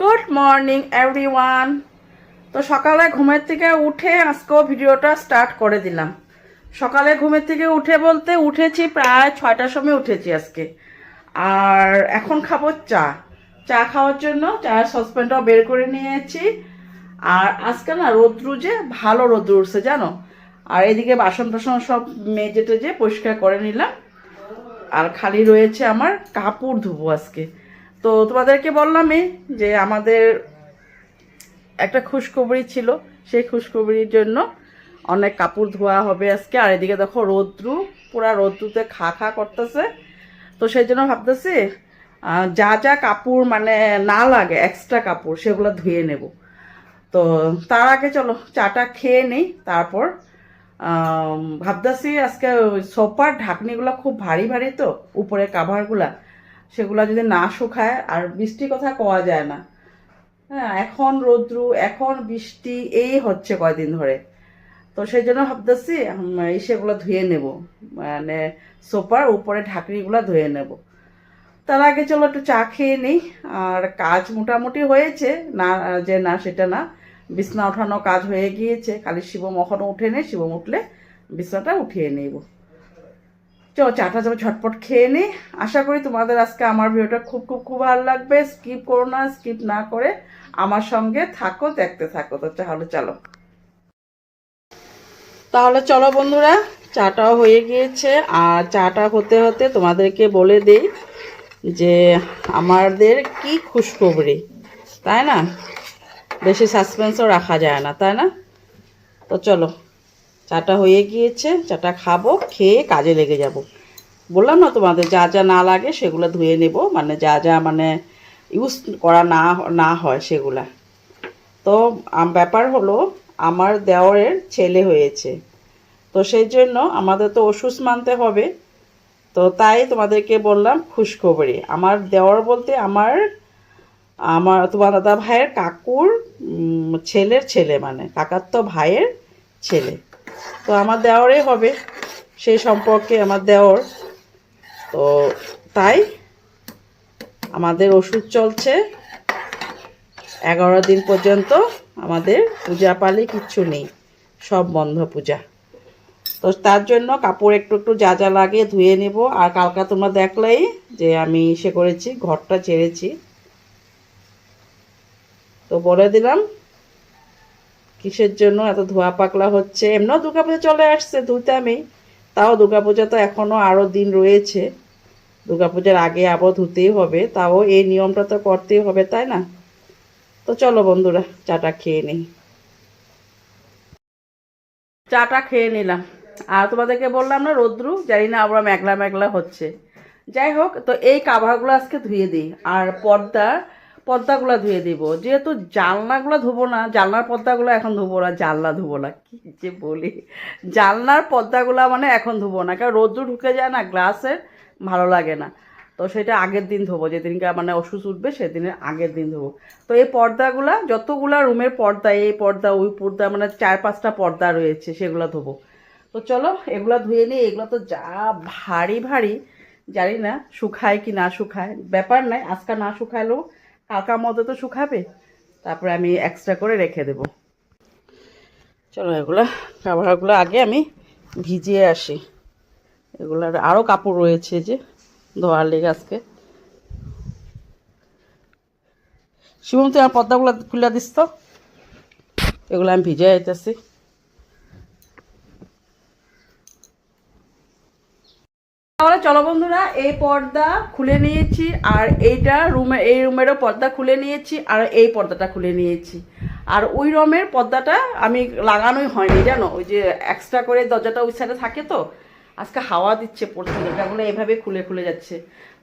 Good morning everyone তো সকালে ঘুমের থেকে উঠে আজকেও ভিডিওটা স্টার্ট করে দিলাম। সকালে ঘুমের থেকে উঠে বলতে উঠেছি প্রায় ছয়টার সময় উঠেছি আজকে। আর এখন খাব চা। চা খাওয়ার জন্য চায়ের সসপ্যানটাও বের করে নিয়েছি। আর আজকে না রোদ্রু যে, ভালো রোদ্রু উঠছে, জানো? আর এদিকে বাসন টাসন সব মেজে টেজে পরিষ্কার করে নিলাম। আর খালি রয়েছে আমার কাপড় ধুবো আজকে। তো তোমাদেরকে বললামই যে আমাদের একটা খুশখবরি ছিল। সেই খুশখবরির জন্য অনেক কাপড় ধোয়া হবে আজকে। আর এদিকে দেখো রৌদ্রু, পুরা রৌদ্রুতে খা খা করতেছে। তো সেই জন্য ভাবতেছি যা যা কাপড় মানে না লাগে এক্সট্রা কাপড়, সেগুলো ধুয়ে নেব। তো তার আগে চলো, চাটা খেয়ে নেই, তারপর ভাবতেছি আজকে সোফার ঢাকনিগুলো খুব ভারী ভারী তো, উপরে কাভারগুলা সেগুলা যদি না শুকায়, আর বৃষ্টির কথা কওয়া যায় না। হ্যাঁ এখন রৌদ্রু, এখন বৃষ্টি, এই হচ্ছে কয়দিন ধরে। তো সেই জন্য ভাবতেছি এই সেগুলো ধুয়ে নেব। মানে সোপার উপরে ঢাকনিগুলো ধুয়ে নেব। তার আগে চলো একটু চা খেয়ে নিই। আর কাজ মোটামুটি হয়েছে। না, যে না সেটা না। বিছনা ওঠানো কাজ হয়ে গিয়েছে। খালি শিবম এখনও উঠে নেই। শিবম উঠলে বিছনাটা উঠিয়ে নেব। চলো চাটা যাব ঝটপট খেয়ে নিই আশা করি তোমাদের আজকে আমার ভিডিওটা খুব খুব খুব ভালো লাগবে। স্কিপ করো না, স্কিপ না করে আমার সঙ্গে থাকো, দেখতে থাকো। তো তাহলে চলো। তাহলে চলো বন্ধুরা চাটাও হয়ে গিয়েছে। আর চাটা হতে হতে তোমাদেরকে বলে দিই যে আমাদের কি খুশখবরি, তাই না? বেশি সাসপেন্সও রাখা যায় না, তাই না? তো চলো। চাটা হয়ে গিয়েছে, চাটা খাব, খেয়ে কাজে লেগে যাব। বললাম না তোমাদের, যা যা না লাগে সেগুলো ধুয়ে নেব মানে যা যা মানে ইউজ করা না না হয় সেগুলা। তো ব্যাপার হলো আমার দেওরের ছেলে হয়েছে। তো সেই জন্য আমাদের তো ওষুধ মানতে হবে। তো তাই তোমাদেরকে বললাম খুশখবরি। আমার দেওয়ার বলতে আমার আমার তোমার দাদা ভাইয়ের কাকুর ছেলের ছেলে মানে কাকার ভাইয়ের ছেলে। তো আমার দেওয়ারই হবে, সেই সম্পর্কে আমার দেওর তো তাই আমাদের ওষুধ চলছে। এগারো দিন পর্যন্ত আমাদের পূজা পালি কিচ্ছু নেই, সব বন্ধ পূজা। তো তার জন্য কাপড় একটু একটু যা যা লাগে ধুয়ে নেব। আর কালকা তোমরা দেখলেই যে আমি সে করেছি, ঘরটা ছেড়েছি। তো বলে দিলাম কিসের জন্য এত ধোয়া পাকলা হচ্ছে? এমনিও দুর্গাপূজা চলে আসছে ধুতে আমি তাও দুর্গাপূজা তো এখনও আরও দিন রয়েছে। দুর্গাপূজার আগে আবার ধুতেই হবে, তাও এই নিয়মটা তো করতেই হবে, তাই না? তো চলো বন্ধুরা, চাটা খেয়ে নিই। চাটা খেয়ে নিলাম। আর তোমাদেরকে বললাম না, রোদ্রু, জানি না আবার মেঘলা মেঘলা হচ্ছে। যাই হোক, তো এই কাভারগুলো আজকে ধুয়ে দিই। আর পর্দা পর্দাগুলো ধুয়ে দিব। যেহেতু জানলাগুলো ধুবো না জানলার পর্দাগুলো এখন ধুবো না জানলা ধুবো না। কি যে বলি। জানলার পর্দাগুলো মানে এখন ধুবো না, কারণ রোদ্রু ঢুকে যায় না গ্লাসের ভালো লাগে না। তো সেটা আগের দিন ধোবো, যেদিনকে মানে ওষুধ উঠবে সেদিনের আগের দিন ধোবো। তো এই পর্দাগুলা, যতগুলা রুমের পর্দা, এই পর্দা, ওই পর্দা মানে চার পাঁচটা পর্দা রয়েছে, সেগুলো ধোবো। তো চলো, এগুলো ধুয়ে নিই এগুলো তো যা ভারী ভারী, জানি না, শুকায় কি না শুকায়। ব্যাপার নাই, আজকে না শুকালেও কালকার মধ্যে তো শুকাবে। তারপরে আমি এক্সট্রা করে রেখে দেব। চলো এগুলো কাপড়গুলো আগে আমি ভিজিয়ে আসি। এগুলার আরও কাপড় রয়েছে যে, ধোয়ার লেগে আজকে। শিবম, তুই আমার পর্দাগুলো খুলে দিস তো? এগুলো আমি ভিজে যেতেছি তাহলে চলো বন্ধুরা, এই পর্দা খুলে নিয়েছি আর এইটা রুমে, এই রুমেরও পর্দা খুলে নিয়েছি আর এই পর্দাটা খুলে নিয়েছি। আর ওই রুমের পর্দাটা আমি লাগানোই হয়নি, জানো? ওই যে এক্সট্রা করে দরজাটা ওই সাইডে থাকে তো? আজকে হাওয়া দিচ্ছে পড়ছে, এটাগুলো এভাবে খুলে খুলে যাচ্ছে।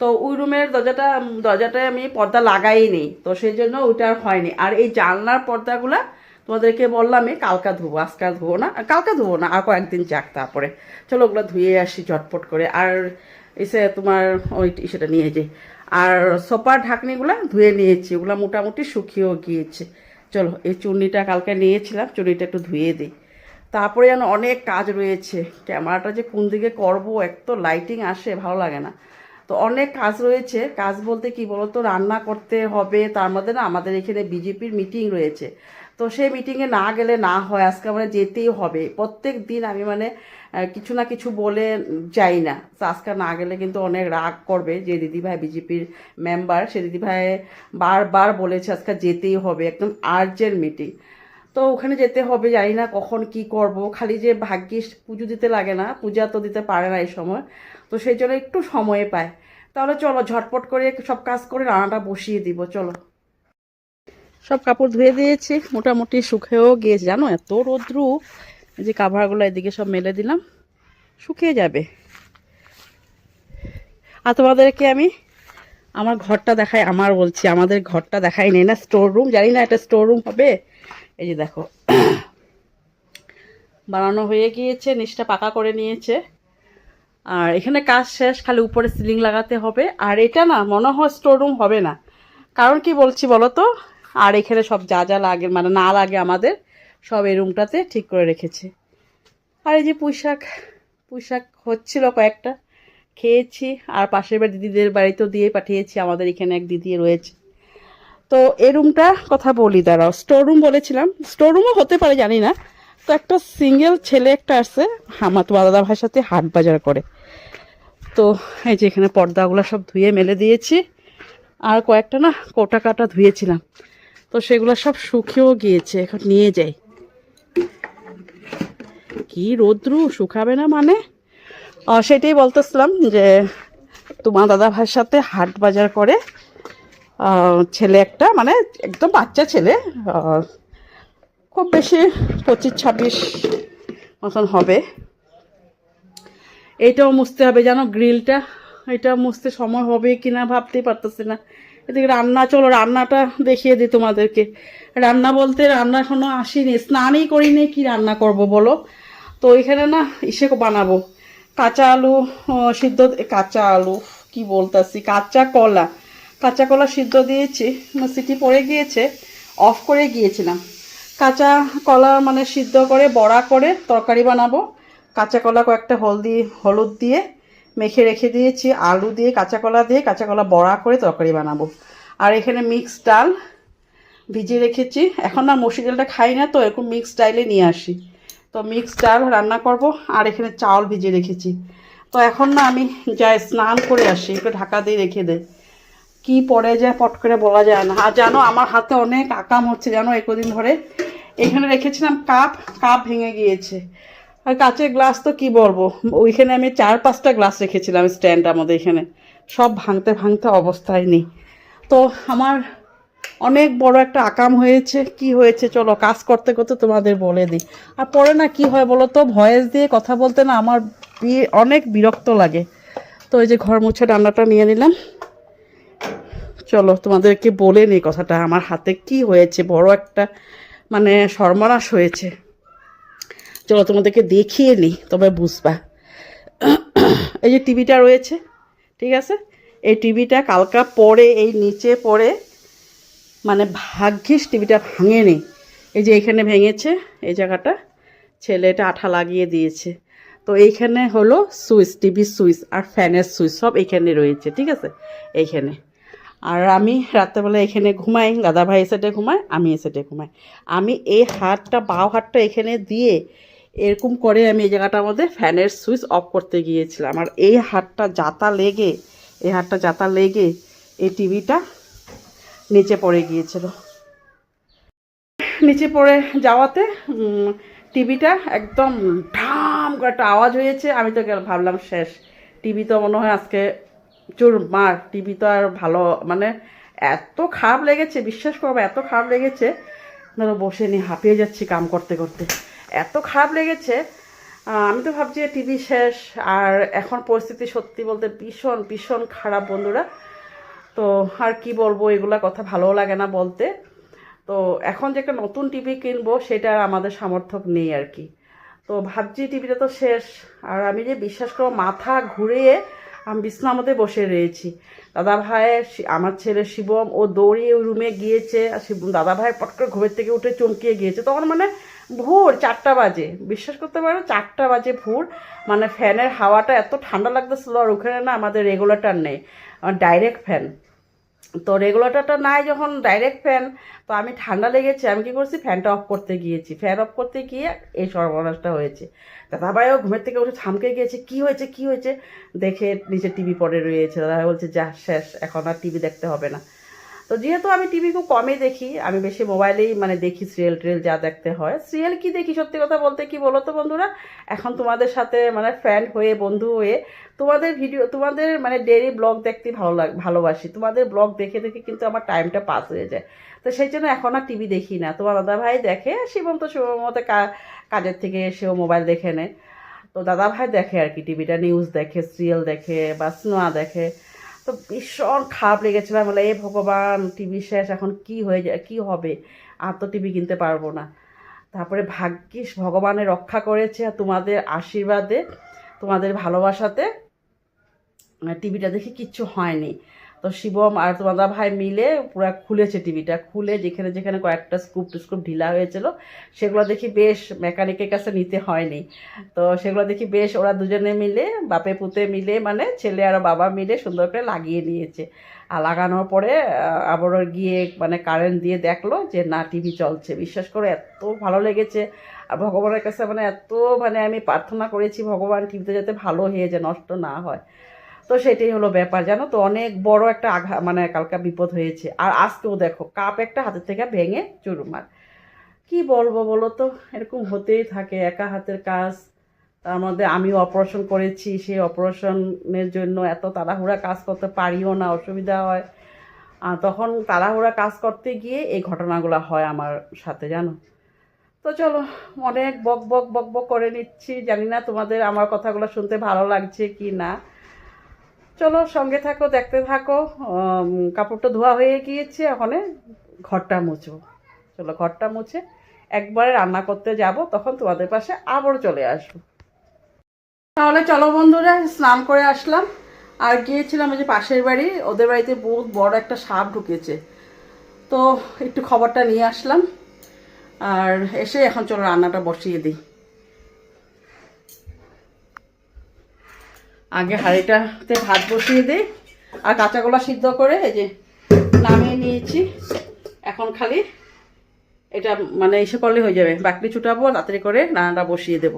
তো ওই রুমের দরজাটা, দরজাটায় আমি পর্দা লাগাই নেই তো সেই জন্য ওইটা আর হয়নি। আর এই জানলার পর্দাগুলা তোমাদেরকে বললামই কালকা ধুবো, আজকে আর ধুবো না কালকা ধুবো না, আর কয়েকদিন যাক তারপরে। চলো ওগুলো ধুয়ে আসি চটপট করে। আর এসে তোমার ওই সেটা নিয়ে যাই আর সোপার ঢাকনিগুলো ধুয়ে নিয়েছি, ওগুলো মোটামুটি শুকিয়েও গিয়েছে। চলো, এই চুন্নিটা কালকে নিয়েছিলাম, চুন্নিটা একটু ধুয়ে দিই। তারপরে যেন অনেক কাজ রয়েছে। ক্যামেরাটা যে কোন দিকে করব, এক তো লাইটিং আসে, ভালো লাগে না। তো অনেক কাজ রয়েছে। কাজ বলতে কি বলতো, রান্না করতে হবে, তার মধ্যে না আমাদের এখানে বিজেপির মিটিং রয়েছে। তো সেই মিটিংয়ে না গেলে না হয়, আজকে আমরা যেতেই হবে। প্রত্যেক দিন আমি মানে কিছু না কিছু বলে যাই না। আজকে না গেলে কিন্তু অনেক রাগ করবে যে দিদিভাই বিজেপির মেম্বার সে দিদিভাই বারবার বলেছে আজকে যেতেই হবে, একদম আর্জেন্ট মিটিং তো ওখানে যেতে হবে, জানি না কখন কি করব, খালি যে ভাগ্যিস পুজো দিতে লাগে না, পূজা তো দিতে পারে না এই সময়। তো সেই জন্য একটু সময় পায়। তাহলে চলো, ঝটপট করে সব কাজ করে রান্নাটা বসিয়ে দিব, চলো। সব কাপড় ধুয়ে দিয়েছি, মোটামুটি শুকেও গিয়েছে। জানো, এত রোদ্রু যে কাভারগুলো এদিকে সব মেলে দিলাম, শুকিয়ে যাবে। আর তোমাদেরকে আমি আমার ঘরটা দেখাই, আমার বলছি, আমাদের ঘরটা দেখাই নেই না স্টোর রুম জানি না এটা স্টোর রুম হবে। এই যে দেখো, বানানো হয়ে গিয়েছে, নিচটা পাকা করে নিয়েছে। আর এখানে কাজ শেষ, খালি উপরে সিলিং লাগাতে হবে। আর এটা না, মনে হয় স্টোর রুম হবে না। কারণ কি বলছি বলো তো? আর এখানে সব যা যা লাগে মানে না লাগে আমাদের, সব এই রুমটাতে ঠিক করে রেখেছে। আর এই যে পুঁইশাক পুঁইশাক হচ্ছিল কয়েকটা, খেয়েছি, আর পাশের বাড়ি দিদিদের বাড়িতেও দিয়ে পাঠিয়েছি, আমাদের এখানে এক দিদি রয়েছে। তো এই রুমটা কথা বলি, দাঁড়াও স্টোর রুম বলেছিলাম স্টোর রুমও হতে পারে, জানি না। তো একটা সিঙ্গেল ছেলে একটা আছে আমার তোমার দাদা ভাইয়ের সাথে হাট বাজার করে। তো এই যে এখানে পর্দাগুলো সব ধুয়ে মেলে দিয়েছি, আর কয়েকটা না কোটা কাটা ধুয়েছিলাম। তো সেগুলো সব শুকিয়েও গিয়েছে, এখন নিয়ে যাই। কি রোদ্রু, শুকাবে না মানে? সেটাই বলতেছিলাম যে, তোমার দাদা ভাইয়ের সাথে হাট বাজার করে ছেলে একটা মানে একদম বাচ্চা ছেলে খুব বেশি পঁচিশ, ছাব্বিশ মতন হবে। এটাও মুছতে হবে, জানো, গ্রিলটা, এটা মুছতে সময় হবে কি না ভাবতেই পারতেছি না। এদিকে রান্না, চলো রান্নাটা দেখিয়ে দিই তোমাদেরকে। রান্না বলতে রান্না এখনও আসিনি, স্নানই করিনি, কি রান্না করব বলো? তো এখানে না ইসে বানাবো। কাঁচা আলু সিদ্ধ কাঁচা আলু, কি বলতাছি, কাঁচা কলা। কাঁচা কলা সিদ্ধ দিয়েছি সিটি পড়ে গিয়েছে, অফ করে গিয়েছিলাম। কাঁচা কলা মানে সিদ্ধ করে, বড়া করে তরকারি বানাবো। কাঁচা কলা কয়েকটা হলদি, হলুদ দিয়ে মেখে রেখে দিয়েছি, আলু দিয়ে কাঁচা কলা দিয়ে কাঁচা কলা বড়া করে তরকারি বানাবো। আর এখানে মিক্স ডাল ভিজিয়ে রেখেছি। এখন না মসুর ডালটা খাই না, তো এরকম মিক্স ডাইলে নিয়ে আসি। তো মিক্স ডাল রান্না করব, আর এখানে চাউল ভিজিয়ে রেখেছি। তো এখন না আমি যাই স্নান করে আসি, একটু ঢাকা দিয়ে রেখে দে কি পড়ে যায়, পট করে বলা যায় না। আর জানো, আমার হাতে অনেক আকাম হচ্ছে, জানো একদিন ধরে। এখানে রেখেছিলাম কাপ কাপ ভেঙে গিয়েছে। আর কাঁচের গ্লাস তো কি বলব? ওইখানে আমি চার পাঁচটা গ্লাস রেখেছিলাম স্ট্যান্ড আমাদের এখানে। সব ভাঙতে ভাঙতে অবস্থায় নেই। তো আমার অনেক বড় একটা আকাম হয়েছে। কি হয়েছে চলো, কাজ করতে করতে তোমাদের বলে দিই। আর পরে না কি হয় বলো তো, ভয়েস দিয়ে কথা বলতে না আমার অনেক বিরক্ত লাগে। তো এই যে ঘর মুছে রান্নাটা নিয়ে নিলাম। চলো, তোমাদেরকে বলে নিই কথাটা। আমার হাতে কি হয়েছে? বড় একটা মানে সর্বনাশ হয়েছে। চলো তোমাদেরকে দেখিয়ে নিই তবে বুঝবা। এই যে টিভিটা রয়েছে, ঠিক আছে? এই টিভিটা কালকা পরে, এই নিচে পড়ে মানে ভাগ্যিস টিভিটা ভাঙেনি। এই যে এখানে ভেঙেছে, এই জায়গাটা, ছেলেটা আঠা লাগিয়ে দিয়েছে। তো এইখানে হলো সুইচ টিভির সুইচ আর ফ্যানের সুইচ, সব এখানে রয়েছে, ঠিক আছে? এইখানে। আর আমি রাত্রেবেলা এখানে ঘুমাই দাদা ভাই এসেটে ঘুমায়, আমি এসেটে ঘুমাই। আমি এই হাতটা, বাও হাতটা এখানে দিয়ে এরকম করে আমি এই জায়গাটার মধ্যে ফ্যানের সুইচ অফ করতে গিয়েছিলাম। আর এই হাতটা জাতা লেগে, এই হাতটা জাতা লেগে এই টিভিটা নিচে পড়ে গিয়েছিল। নিচে পড়ে যাওয়াতে টিভিটা একদম ঢাম করে একটা আওয়াজ হয়েছে। আমি তো ভাবলাম শেষ। টিভি তো মনে হয় আজকে চুর মার। টিভি তো আর ভালো মানে এত খারাপ লেগেছে, বিশ্বাস করব এত খারাপ লেগেছে। ধরো বসে নি হাঁপিয়ে যাচ্ছি কাম করতে করতে। এত খারাপ লেগেছে। আমি তো ভাবছি টিভি শেষ, আর এখন পরিস্থিতি সত্যি বলতে ভীষণ ভীষণ খারাপ বন্ধুরা। তো আর কি বলব, এগুলা কথা ভালোও লাগে না বলতে। তো এখন যে একটা নতুন টিভি কিনবো, সেটা আমাদের সামর্থ্য নেই আর কি। তো ভাবছি টিভিটা তো শেষ, আর আমি যে বিশ্বাস করো মাথা ঘুরিয়ে আমি বিছনার মধ্যে বসে রয়েছি। দাদা ভাই আমার ছেলে শিবম, ও দৌড়িয়ে ওই রুমে গিয়েছে, আর শিবম দাদা ভাই পট ঘুমের থেকে উঠে চমকিয়ে গিয়েছে। তখন মানে ভোর চারটা বাজে। বিশ্বাস করতে পারো, চারটা বাজে ভোর। মানে ফ্যানের হাওয়াটা এত ঠান্ডা লাগতেছিল আর ওখানে না আমাদের রেগুলেটার নেই ডাইরেক্ট ফ্যান তো রেগুলেটরটা নাই যখন ডাইরেক্ট ফ্যান তো আমি ঠান্ডা লেগেছে, আমি কি করছি, ফ্যানটা অফ করতে গিয়েছি। ফ্যান অফ করতে গিয়ে এই সর্বনাশটা হয়েছে। দাদাভাইও ঘুমের থেকে উঠে থামকে গিয়েছে, কি হয়েছে কি হয়েছে? দেখে নিচে টিভি পড়ে রয়েছে। দাদাভাই বলছে, যা, শেষ, এখন আর টিভি দেখতে হবে না। তো যেহেতু আমি টিভি খুব কমই দেখি, আমি বেশি মোবাইলেই মানে দেখি সিরিয়াল টিরিয়াল যা দেখতে হয়। সিরিয়াল কি দেখি সত্যি কথা বলতে কি বলো তো বন্ধুরা? এখন তোমাদের সাথে মানে ফ্রেন্ড হয়ে, বন্ধু হয়ে তোমাদের ভিডিও তোমাদের মানে ডেইলি ব্লগ দেখতে ভালো লাগ, ভালোবাসি। তোমাদের ব্লগ দেখে দেখে কিন্তু আমার টাইমটা পাস হয়ে যায়। তো সেই জন্য এখন আর টিভি দেখি না। তোমার দাদা ভাই দেখে, শিবম তো শিবম কাজের থেকে সেও মোবাইল দেখে নেয়। তো দাদা ভাই দেখে আর কি টিভিটা নিউজ দেখে সিরিয়াল দেখে বা সিনেমা দেখে। তো ভীষণ খারাপ লেগেছিলাম বলে, এ ভগবান, টিভি শেষ, এখন কি হয়ে যায়, কী হবে? আর তো টিভি কিনতে পারব না। তারপরে ভাগ্যিস ভগবানের রক্ষা করেছে আর তোমাদের আশীর্বাদে, তোমাদের ভালোবাসাতে টিভিটা দেখে কিচ্ছু হয়নি। তো শিবম আর তোমার দাদা ভাই মিলে পুরো খুলেছে টিভিটা। খুলে যেখানে যেখানে কয়েকটা স্কুপ স্কুপ ঢিলা হয়েছিল, সেগুলো দেখি বেশ মেকানিকের কাছে নিতে হয়নি। তো সেগুলো দেখি বেশ ওরা দুজনে মিলে, বাপে পুতে মিলে মানে ছেলে আর বাবা মিলে সুন্দর করে লাগিয়ে নিয়েছে। আর লাগানোর পরে আবার গিয়ে মানে কারেন্ট দিয়ে দেখল যে, না, টিভি চলছে। বিশ্বাস করে, এত ভালো লেগেছে। আর ভগবানের কাছে মানে এত মানে আমি প্রার্থনা করেছি, ভগবান টিভিতে যাতে ভালো হয়ে যায়, নষ্ট না হয়। তো সেটাই হলো ব্যাপার, জানো তো? অনেক বড় একটা আঘা মানে কালকা বিপদ হয়েছে। আর আজকেও দেখো, কাপ একটা হাতের থেকে ভেঙে চুরমার। কি বলব বলো তো? এরকম হতেই থাকে, একা হাতের কাজ। তার মধ্যে আমিও অপারেশন করেছি, সেই অপারেশনের জন্য এত তাড়াহুড়া কাজ করতে পারিও না, অসুবিধা হয়। আর তখন তাড়াহুড়া কাজ করতে গিয়ে এই ঘটনাগুলো হয় আমার সাথে, জানো? তো চলো, অনেক বক বক বক বক করে নিচ্ছি। জানি না তোমাদের আমার কথাগুলো শুনতে ভালো লাগছে কি না। চলো, সঙ্গে থাকো, দেখতে থাকো। কাপড়টা ধোয়া হয়ে গিয়েছে ওখানে ঘরটা মুছবো। চলো, ঘরটা মুছে একবারে রান্না করতে যাব, তখন তোমাদের পাশে আবার চলে আসব। তাহলে চলো বন্ধুরা, স্নান করে আসলাম। আর গিয়েছিলাম যে পাশের বাড়ি, ওদের বাড়িতে বহুত বড় একটা সাপ ঢুকেছে। তো একটু খবরটা নিয়ে আসলাম। আর এসে এখন চলো রান্নাটা বসিয়ে দিই। আগে হাঁড়িটাতে ভাত বসিয়ে দিই আর কাঁচাগোলা সিদ্ধ করে এই যে নামিয়ে নিয়েছি। এখন খালি এটা মানে এসে করলে হয়ে যাবে। বাকলি ছুটাবো, তাড়াতাড়ি করে রান্নাটা বসিয়ে দেব।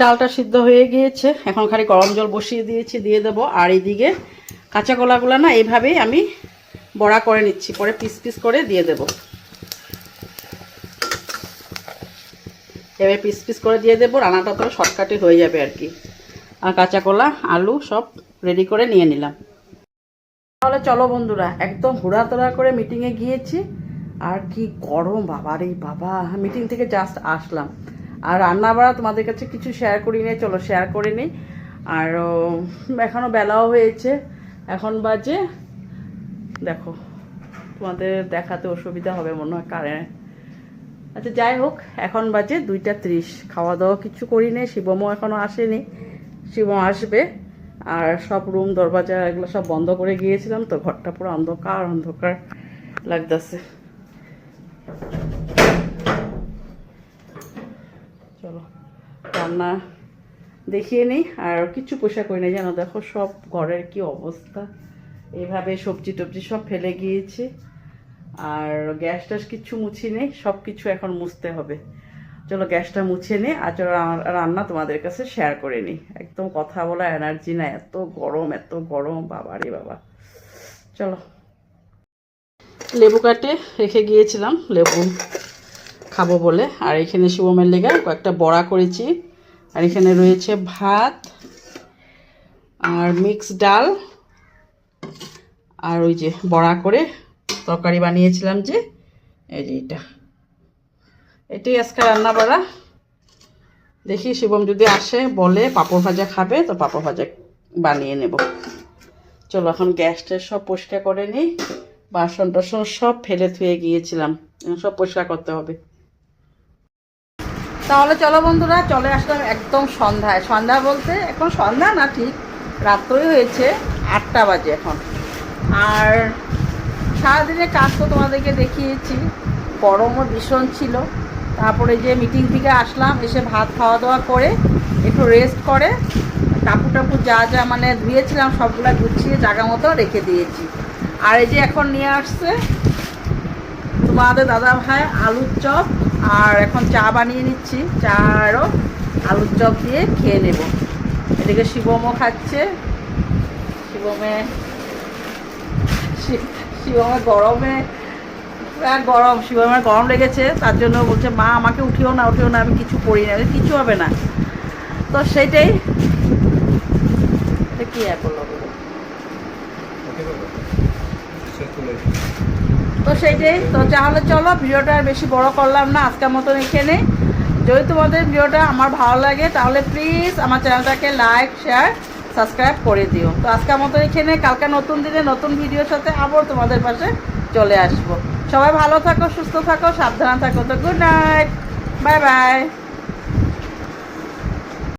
ডালটা সিদ্ধ হয়ে গিয়েছে। এখন খালি গরম জল বসিয়ে দিয়েছি, দিয়ে দেবো। আর এইদিকে কাঁচা কলাগুলো না এইভাবেই আমি বড়া করে নিচ্ছি। পরে পিস পিস করে দিয়ে দেবো। এবার পিস পিস করে দিয়ে দেবো, রান্নাটা তো শর্টকাটে হয়ে যাবে আর কি। আর কাঁচা কলা, আলু সব রেডি করে নিয়ে নিলাম। তাহলে চলো বন্ধুরা, একদম হুড়াতড়া করে মিটিংয়ে গিয়েছি। আর কি গরম বাবা রে বাবা মিটিং থেকে জাস্ট আসলাম। আর রান্না বাড়া তোমাদের কাছে কিছু শেয়ার করি নি চলো শেয়ার করে নিই। আর এখনও বেলাও হয়েছে, এখন বাজে, দেখো, তোমাদের দেখাতে অসুবিধা হবে মনে হয় কারেন্ট। আচ্ছা যাই হোক, এখন বাজে দুইটা ত্রিশ। খাওয়া দাওয়া কিছু করি নি শিবমও এখনও আসেনি। শিবম আসবে, আর সব রুম, দরজা এগুলো সব বন্ধ করে গিয়েছিলাম, তো ঘরটা পুরো অন্ধকার অন্ধকার লাগতেছে। চলো, রান্না দেখিয়ে নিই, আর কিছু পোশাক করি না জানো, দেখো সব ঘরের কি অবস্থা। এভাবে সবজি টবজি সব ফেলে গিয়েছি। আর গ্যাস ট্যাস কিচ্ছু মুছি নেই সব কিছু এখন মুছতে হবে। চলো গ্যাসটা মুছে নিই আর চলো রান্না তোমাদের কাছে শেয়ার করে নিই একদম কথা বলা এনার্জি না, এত গরম এত গরম বাবা রে বাবা। চলো। লেবু কাটে, রেখে গিয়েছিলাম, লেবু খাব বলে। আর এখানে শিবমের লেগে কয়েকটা বড়া করেছি। আর এখানে রয়েছে ভাত আর মিক্স ডাল। আর ওই যে বড়া করে তরকারি বানিয়েছিলাম যে, এই যে এটা। এটাই আজকে রান্না বাড়া। দেখি শিবম যদি আসে, বলে পাঁপড় ভাজা খাবে, তো পাঁপড় ভাজা বানিয়ে নেব। চলো এখন গ্যাসটা সব পরিষ্কার করে নিই। বাসন টাসন সব ফেলে থুয়ে গিয়েছিলাম। সব পরিষ্কার করতে হবে। তাহলে চলো বন্ধুরা, চলে আসলাম একদম সন্ধ্যায়। সন্ধ্যা বলতে এখন সন্ধ্যা না ঠিক, রাত্রই হয়েছে আটটা বাজে এখন। আর সারাদিনের কাজ তো তোমাদেরকে দেখিয়েছি। গরমও ভীষণ ছিল। তারপরে যে মিটিং থেকে আসলাম, এসে ভাত খাওয়া দাওয়া করে একটু রেস্ট করে কাপড় টাপুর যা যা মানে ধুয়েছিলাম, সবগুলা গুছিয়ে জায়গা মতো রেখে দিয়েছি। আর এই যে এখন নিয়ে আসছে তোমাদের দাদা ভাই আলুর চপ, আর এখন চা বানিয়ে নিচ্ছি। চা আরও আলুর চপ দিয়ে খেয়ে নেব। এদিকে শিবমও খাচ্ছে। শিবমে শিবমের গরমে পুরা গরম, শিবমের গরম লেগেছে, তার জন্য বলছে, মা, আমাকে উঠিও না উঠিও না, আমি কিছু করি না কিছু হবে না তো সেইটাই কি হলো বলো? তো সেইটাই, তো তাহলে চলো, ভিডিওটা আর বেশি বড় করলাম না, আজকের মতন এখানে যদি তোমাদের ভিডিওটা আমার ভালো লাগে, তাহলে প্লিজ আমার চ্যানেলটাকে লাইক শেয়ার সাবস্ক্রাইব করে দিও। তো আজকের মতো এখানে, কালকে নতুন দিনে নতুন ভিডিওর সাথে আবার তোমাদের পাশে চলে আসব। সবাই ভালো থাকো, সুস্থ থাকো, সাবধানে থাকো। তো গুড নাইট বাই বাই